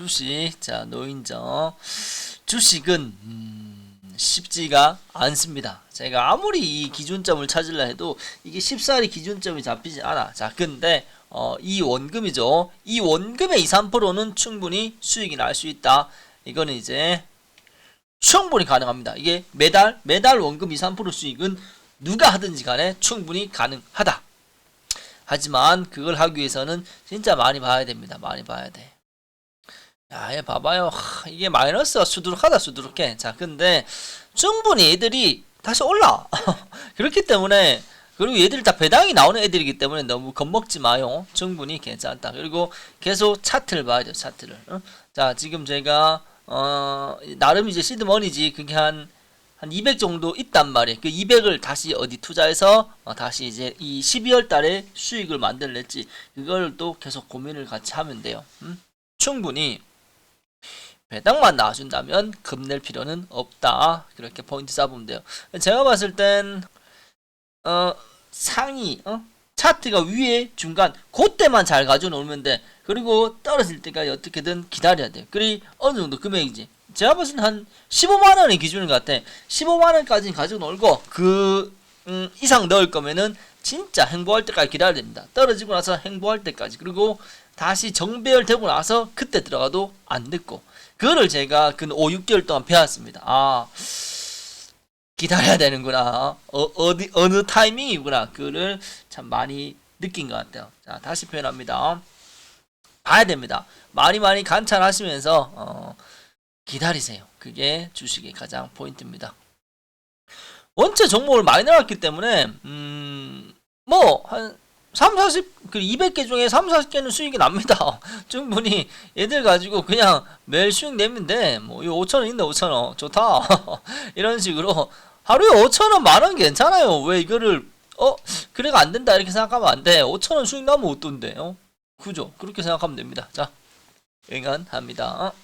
주식 자 노인정 주식은 음, 쉽지가 않습니다. 제가 아무리 이 기준점을 찾으려 해도 이게 쉽사리 기준점이 잡히지 않아. 자 근데 어, 이 원금이죠. 이 원금의 2, 3%는 충분히 수익이 날 수 있다. 이거는 이제 충분히 가능합니다. 이게 매달 매달 원금 2, 3% 수익은 누가 하든지 간에 충분히 가능하다. 하지만 그걸 하기 위해서는 진짜 많이 봐야 됩니다. 많이 봐야 돼. 야, 얘 봐봐요. 하, 이게 마이너스가 수두룩하다, 수두룩해. 자, 근데 충분히 애들이 다시 올라. 그렇기 때문에 그리고 얘들이 다 배당이 나오는 애들이기 때문에 너무 겁먹지 마요. 충분히 괜찮다. 그리고 계속 차트를 봐야 돼요. 차트를. 어? 자, 지금 제가 어 나름 이제 시드머니지 그게 한 한 200 정도 있단 말이에요. 그 200을 다시 어디 투자해서 어, 다시 이제 이 12월 달에 수익을 만들랬지 그걸 또 계속 고민을 같이 하면 돼요. 음? 충분히 배당만 나와준다면 겁낼 필요는 없다. 그렇게 포인트 잡으면 돼요. 제가 봤을 땐 어, 상위 어? 차트가 위에 중간 그때만 잘 가져놓으면 돼. 그리고 떨어질 때까지 어떻게든 기다려야 돼. 그리 어느 정도 금액이지. 제가 봤을 때한 15만 원이 기준인 것 같아. 15만 원까지 가지고 놀고 그 음, 이상 넣을 거면은 진짜 행보할 때까지 기다려야 됩니다. 떨어지고 나서 행보할 때까지. 그리고 다시 정배열 되고 나서 그때 들어가도 안 됐고. 그거를 제가 그 5, 6개월 동안 배웠습니다. 아, 기다려야 되는구나. 어, 어디, 어느 타이밍이구나. 그거를 참 많이 느낀 것 같아요. 자, 다시 표현합니다. 봐야 됩니다. 많이 많이 관찰하시면서, 어, 기다리세요. 그게 주식의 가장 포인트입니다. 원체 종목을 많이 나왔기 때문에, 음, 뭐, 한, 3, 40, 그 200개 중에 3, 40개는 수익이 납니다. 충분히 얘들 가지고 그냥 매일 수익 내면 돼. 뭐, 이거 5천원 있네, 5천원. 좋다. 이런 식으로 하루에 5천원 만원 괜찮아요. 왜 이거를, 어, 그래가 안 된다. 이렇게 생각하면 안 돼. 5천원 수익 나면 어떤데, 어? 그죠? 그렇게 생각하면 됩니다. 자, 응원합니다.